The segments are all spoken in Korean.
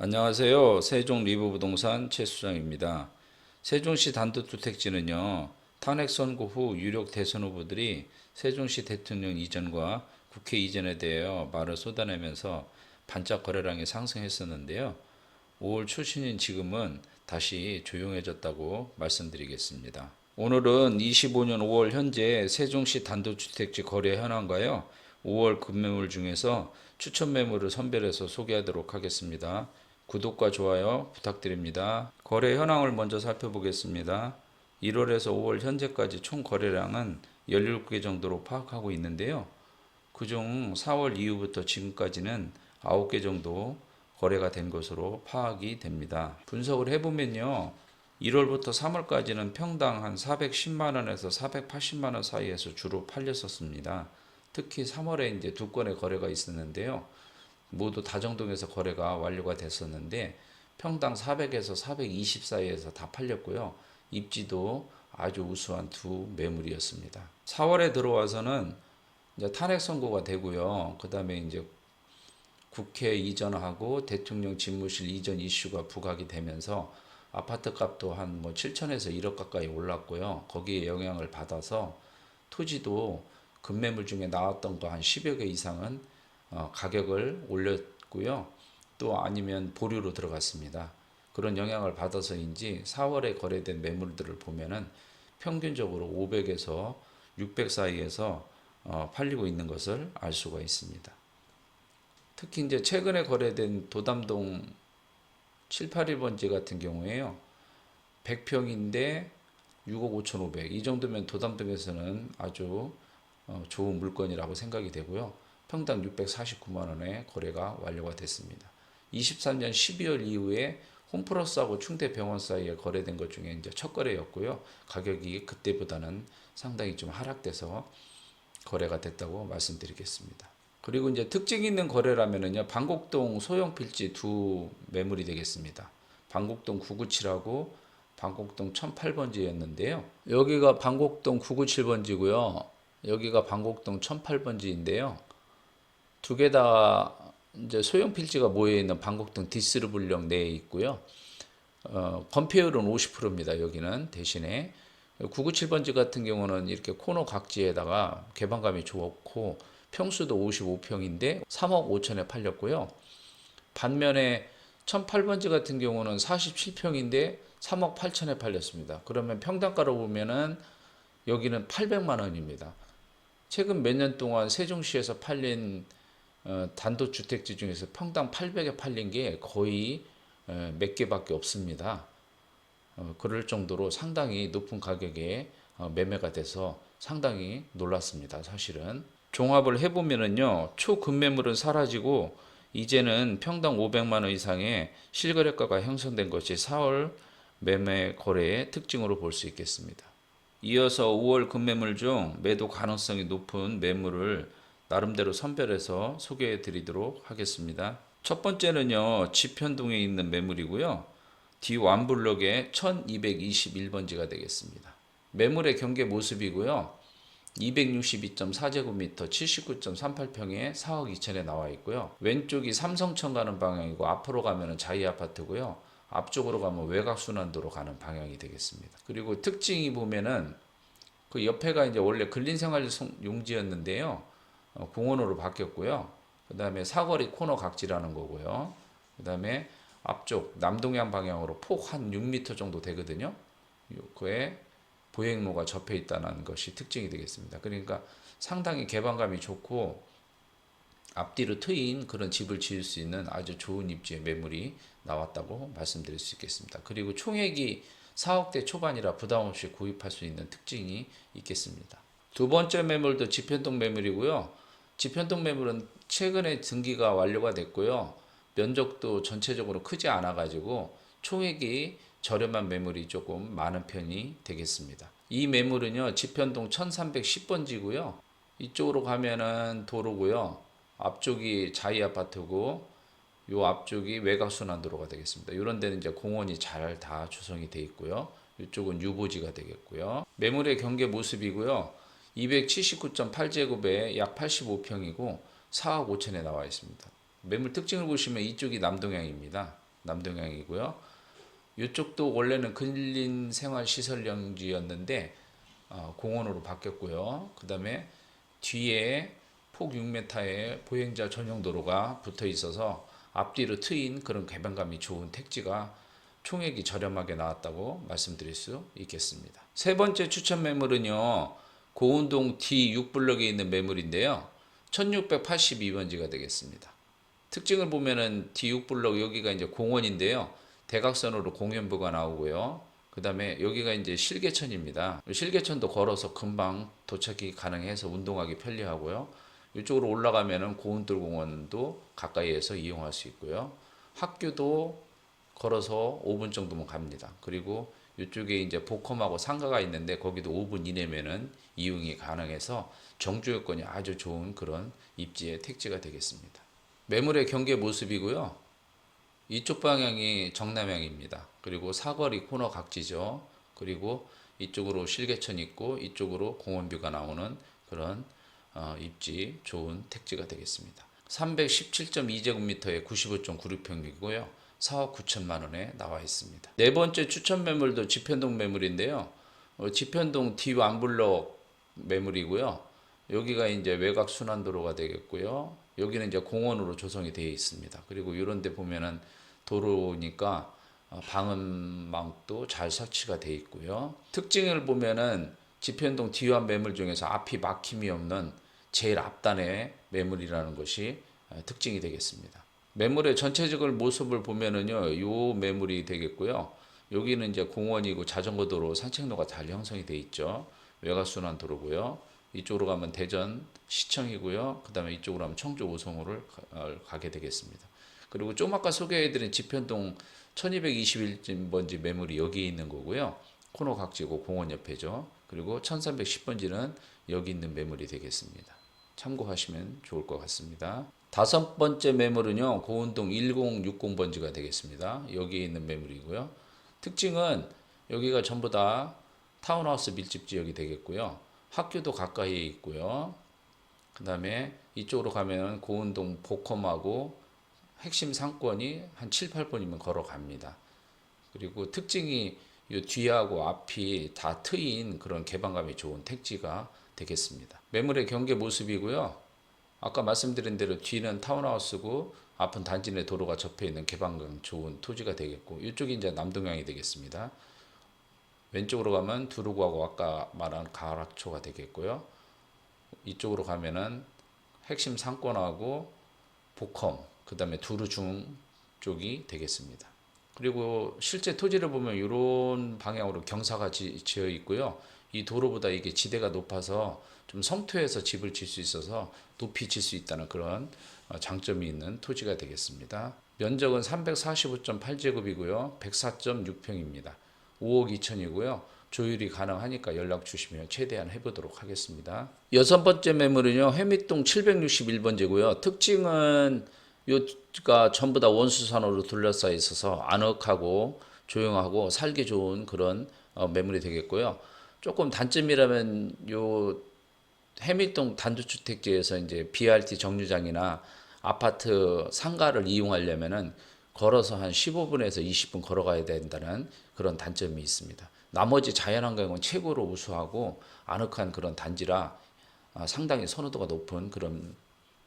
안녕하세요. 세종 리브부동산 최수장입니다. 세종시 단독주택지는요, 탄핵 선고 후 유력 대선 후보들이 세종시 대통령 이전과 국회 이전에 대하여 말을 쏟아내면서 반짝 거래량이 상승했었는데요. 5월 초신인 지금은 다시 조용해졌다고 말씀드리겠습니다. 오늘은 25년 5월 현재 세종시 단독주택지 거래 현황과요. 5월 급매물 중에서 추천 매물을 선별해서 소개하도록 하겠습니다. 구독과 좋아요 부탁드립니다. 거래 현황을 먼저 살펴보겠습니다. 1월에서 5월 현재까지 총 거래량은 17개 정도로 파악하고 있는데요. 그중 4월 이후부터 지금까지는 9개 정도 거래가 된 것으로 파악이 됩니다. 분석을 해보면요. 1월부터 3월까지는 평당 한 410만 원에서 480만 원 사이에서 주로 팔렸었습니다. 특히 3월에 이제 두 건의 거래가 있었는데요. 모두 다정동에서 거래가 완료가 됐었는데 평당 400에서 420 사이에서 다 팔렸고요. 입지도 아주 우수한 두 매물이었습니다. 4월에 들어와서는 이제 탄핵 선고가 되고요. 그다음에 이제 국회 이전하고 대통령 집무실 이전 이슈가 부각이 되면서 아파트 값도 한 뭐 7천에서 1억 가까이 올랐고요. 거기에 영향을 받아서 토지도 급매물 중에 나왔던 거 한 10여 개 이상은 어, 가격을 올렸고요. 또 아니면 보류로 들어갔습니다. 그런 영향을 받아서인지 4월에 거래된 매물들을 보면은 평균적으로 500에서 600 사이에서 어, 팔리고 있는 것을 알 수가 있습니다. 특히 이제 최근에 거래된 도담동 781번지 같은 경우에요. 100평인데 6억 5,500. 이 정도면 도담동에서는 아주 어, 좋은 물건이라고 생각이 되고요. 평당 649만 원에 거래가 완료가 됐습니다. 23년 12월 이후에 홈플러스하고 충대병원 사이에 거래된 것 중에 이제 첫 거래였고요. 가격이 그때보다는 상당히 좀 하락돼서 거래가 됐다고 말씀드리겠습니다. 그리고 이제 특징 있는 거래라면은요. 방곡동 소형 필지 두 매물이 되겠습니다. 방곡동 997하고 방곡동 1008번지였는데요. 여기가 방곡동 997번지고요. 여기가 방곡동 1008번지인데요. 두 개 다 이제 소형 필지가 모여 있는 방곡동 디스르 블럭 내에 있고요. 어, 건폐율은 50%입니다. 여기는 대신에 997번지 같은 경우는 이렇게 코너 각지에다가 개방감이 좋고 평수도 55평인데 3억 5천에 팔렸고요. 반면에 1008번지 같은 경우는 47평인데 3억 8천에 팔렸습니다. 그러면 평당가로 보면은 여기는 800만 원입니다. 최근 몇 년 동안 세종시에서 팔린 어, 단독주택지 중에서 평당 800에 팔린 게 거의 어, 몇 개밖에 없습니다. 어, 그럴 정도로 상당히 높은 가격에 어, 매매가 돼서 상당히 놀랐습니다. 사실은 종합을 해보면은요 초급매물은 사라지고 이제는 평당 500만 원 이상의 실거래가가 형성된 것이 4월 매매 거래의 특징으로 볼 수 있겠습니다. 이어서 5월 급매물 중 매도 가능성이 높은 매물을 나름대로 선별해서 소개해 드리도록 하겠습니다. 첫 번째는요, 지편동에 있는 매물이고요. 뒤완블럭의 1221번지가 되겠습니다. 매물의 경계 모습이고요. 262.4제곱미터 79.38평에 4억 2천에 나와 있고요. 왼쪽이 삼성천 가는 방향이고 앞으로 가면은 자이 아파트고요. 앞쪽으로 가면 외곽 순환도로 가는 방향이 되겠습니다. 그리고 특징이 보면은 그 옆에가 이제 원래 근린생활 용지였는데요. 어, 공원으로 바뀌었고요. 그 다음에 사거리 코너 각지라는 거고요. 그 다음에 앞쪽 남동향 방향으로 폭 한 6m 정도 되거든요. 그에 보행로가 접해 있다는 것이 특징이 되겠습니다. 그러니까 상당히 개방감이 좋고 앞뒤로 트인 그런 집을 지을 수 있는 아주 좋은 입지의 매물이 나왔다고 말씀드릴 수 있겠습니다. 그리고 총액이 4억대 초반이라 부담 없이 구입할 수 있는 특징이 있겠습니다. 두 번째 매물도 지편동 매물이고요. 지편동 매물은 최근에 등기가 완료가 됐고요. 면적도 전체적으로 크지 않아 가지고 총액이 저렴한 매물이 조금 많은 편이 되겠습니다. 이 매물은요. 지편동 1310번지고요. 이쪽으로 가면은 도로고요. 앞쪽이 자이 아파트고 요 앞쪽이 외곽 순환도로가 되겠습니다. 이런 데는 이제 공원이 잘 다 조성이 돼 있고요. 이쪽은 유보지가 되겠고요. 매물의 경계 모습이고요. 279.8제곱에 약 85평이고 4억 5천에 나와 있습니다. 매물 특징을 보시면 이쪽이 남동향입니다. 남동향이고요. 이쪽도 원래는 근린 생활 시설 용지였는데 어, 공원으로 바뀌었고요. 그 다음에 뒤에 폭 6m의 보행자 전용 도로가 붙어 있어서 앞뒤로 트인 그런 개방감이 좋은 택지가 총액이 저렴하게 나왔다고 말씀드릴 수 있겠습니다. 세 번째 추천 매물은요. 고운동 D6블럭에 있는 매물인데요. 1682번지가 되겠습니다. 특징을 보면은 D6블럭 여기가 이제 공원인데요. 대각선으로 공연부가 나오고요. 그 다음에 여기가 이제 실개천입니다. 실개천도 걸어서 금방 도착이 가능해서 운동하기 편리하고요. 이쪽으로 올라가면은 고운돌공원도 가까이에서 이용할 수 있고요. 학교도 걸어서 5분 정도면 갑니다. 그리고 이쪽에 이제 복컴하고 상가가 있는데 거기도 5분 이내면은 이용이 가능해서 정주 여건이 아주 좋은 그런 입지의 택지가 되겠습니다. 매물의 경계 모습이고요. 이쪽 방향이 정남향입니다. 그리고 사거리 코너 각지죠. 그리고 이쪽으로 실개천 있고 이쪽으로 공원뷰가 나오는 그런 어, 입지 좋은 택지가 되겠습니다. 317.2제곱미터에 95.96평이고요. 4억 9천만 원에 나와 있습니다. 네 번째 추천 매물도 지편동 매물인데요. 어, 지편동 D 완블럭 매물이고요. 여기가 이제 외곽 순환 도로가 되겠고요. 여기는 이제 공원으로 조성이 되어 있습니다. 그리고 이런 데 보면은 도로니까 어, 방음망도 잘 설치가 되어 있고요. 특징을 보면은 지편동 D완 매물 중에서 앞이 막힘이 없는 제일 앞단의 매물이라는 것이 어, 특징이 되겠습니다. 매물의 전체적인 모습을 보면은요, 요 매물이 되겠고요. 여기는 이제 공원이고 자전거 도로, 산책로가 잘 형성이 돼 있죠. 외곽순환 도로고요. 이쪽으로 가면 대전 시청이고요. 그 다음에 이쪽으로 가면 청주 오송호를 가- 어, 가게 되겠습니다. 그리고 좀 아까 소개해드린 지편동 1221번지 매물이 여기에 있는 거고요. 코너 각지고 공원 옆에죠. 그리고 1310번지는 여기 있는 매물이 되겠습니다. 참고하시면 좋을 것 같습니다. 다섯 번째 매물은요, 고운동 1060번지가 되겠습니다. 여기에 있는 매물이고요. 특징은 여기가 전부 다 타운하우스 밀집 지역이 되겠고요. 학교도 가까이에 있고요. 그 다음에 이쪽으로 가면 고운동 복컴하고 핵심 상권이 한 7, 8번이면 걸어갑니다. 그리고 특징이 이 뒤하고 앞이 다 트인 그런 개방감이 좋은 택지가 되겠습니다. 매물의 경계 모습이고요. 아까 말씀드린 대로 뒤는 타운하우스고 앞은 단지 내 도로가 접해 있는 개방감 좋은 토지가 되겠고 이쪽이 이제 남동향이 되겠습니다. 왼쪽으로 가면 두루구하고 아까 말한 가락초가 되겠고요. 이쪽으로 가면은 핵심 상권하고 복컴 그 다음에 두루중 쪽이 되겠습니다. 그리고 실제 토지를 보면 이런 방향으로 경사가 지, 지어 있고요. 이 도로보다 이게 지대가 높아서 좀 성토해서 집을 질 수 있어서 높이 질 수 있다는 그런 어, 장점이 있는 토지가 되겠습니다. 면적은 345.8제곱이고요. 104.6평입니다. 5억 2천이고요. 조율이 가능하니까 연락 주시면 최대한 해보도록 하겠습니다. 여섯 번째 매물은요. 해mit동 761번지고요. 특징은 요가 전부 다 원수산으로 둘러싸여 있어서 아늑하고 조용하고 살기 좋은 그런 어, 매물이 되겠고요. 조금 단점이라면 요 해밀동 단독주택지에서 이제 BRT 정류장이나 아파트 상가를 이용하려면은 걸어서 한 15분에서 20분 걸어가야 된다는 그런 단점이 있습니다. 나머지 자연환경은 최고로 우수하고 아늑한 그런 단지라 아, 상당히 선호도가 높은 그런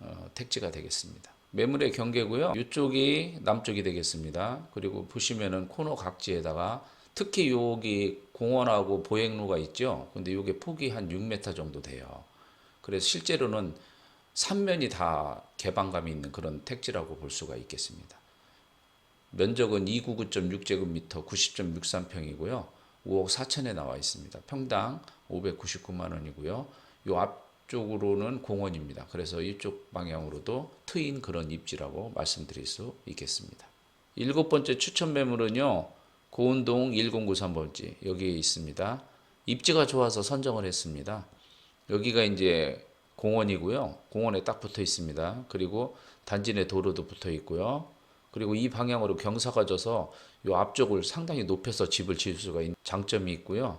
어, 택지가 되겠습니다. 매물의 경계고요. 이쪽이 남쪽이 되겠습니다. 그리고 보시면은 코너 각지에다가 특히 여기 공원하고 보행로가 있죠. 근데 이게 폭이 한 6m 정도 돼요. 그래서 실제로는 삼면이 다 개방감이 있는 그런 택지라고 볼 수가 있겠습니다. 면적은 299.6제곱미터 90.63평이고요. 5억 4천에 나와 있습니다. 평당 599만 원이고요. 요 앞쪽으로는 공원입니다. 그래서 이쪽 방향으로도 트인 그런 입지라고 말씀드릴 수 있겠습니다. 일곱 번째 추천 매물은요. 고운동 1093번지 여기에 있습니다. 입지가 좋아서 선정을 했습니다. 여기가 이제 공원이고요. 공원에 딱 붙어 있습니다. 그리고 단지 내 도로도 붙어 있고요. 그리고 이 방향으로 경사가 져서 요 앞쪽을 상당히 높여서 집을 지을 수가 있는 장점이 있고요.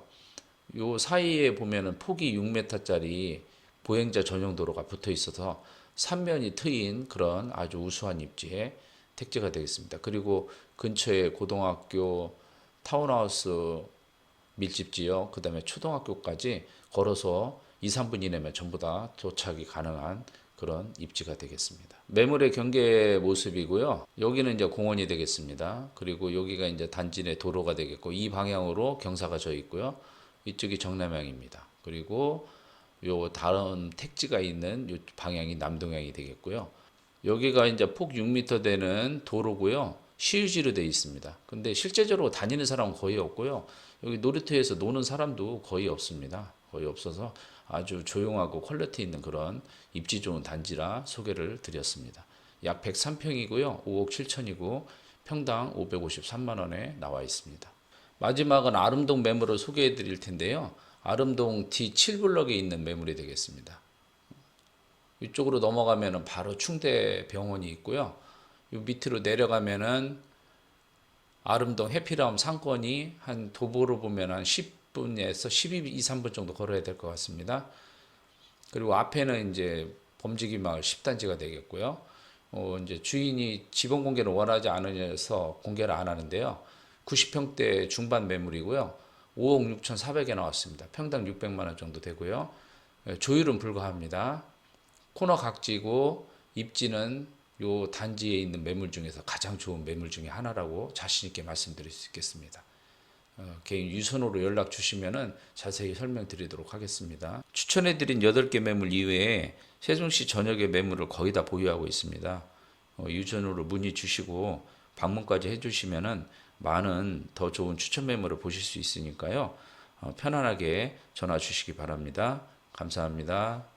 요 사이에 보면은 폭이 6m짜리 보행자 전용 도로가 붙어 있어서 삼면이 트인 그런 아주 우수한 입지에 택지가 되겠습니다. 그리고 근처에 고등학교, 타운하우스 밀집 지역, 그다음에 초등학교까지 걸어서 2, 3분 이내면 전부 다 도착이 가능한 그런 입지가 되겠습니다. 매물의 경계 모습이고요. 여기는 이제 공원이 되겠습니다. 그리고 여기가 이제 단지 내 도로가 되겠고 이 방향으로 경사가 져 있고요. 이쪽이 정남향입니다. 그리고 요 다른 택지가 있는 요 방향이 남동향이 되겠고요. 여기가 이제 폭 6m 되는 도로고요. 시유지로 되어 있습니다. 근데 실제적으로 다니는 사람은 거의 없고요. 여기 놀이터에서 노는 사람도 거의 없습니다. 거의 없어서 아주 조용하고 퀄리티 있는 그런 입지 좋은 단지라 소개를 드렸습니다. 약 103평이고요. 5억 7천이고 평당 553만 원에 나와 있습니다. 마지막은 아름동 매물을 소개해 드릴 텐데요. 아름동 D7블럭에 있는 매물이 되겠습니다. 이쪽으로 넘어가면은 바로 충대 병원이 있고요. 이 밑으로 내려가면은 아름동 해피라움 상권이 한 도보로 보면 한 10 분에서 12, 2, 3분 정도 걸어야 될 것 같습니다. 그리고 앞에는 이제 범지기 마을 10단지가 되겠고요. 어, 이제 주인이 지번 공개를 원하지 않으셔서 공개를 안 하는데요. 90평대 중반 매물이고요. 5억 6천4백에 나왔습니다. 평당 600만 원 정도 되고요. 예, 조율은 불가합니다. 코너 각지고 입지는 요 단지에 있는 매물 중에서 가장 좋은 매물 중에 하나라고 자신 있게 말씀드릴 수 있겠습니다. 어, 개인 유선으로 연락 주시면은 자세히 설명드리도록 하겠습니다. 추천해드린 8개 매물 이외에 세종시 전역의 매물을 거의 다 보유하고 있습니다. 어, 유선으로 문의 주시고 방문까지 해주시면은 많은 더 좋은 추천 매물을 보실 수 있으니까요. 어, 편안하게 전화 주시기 바랍니다. 감사합니다.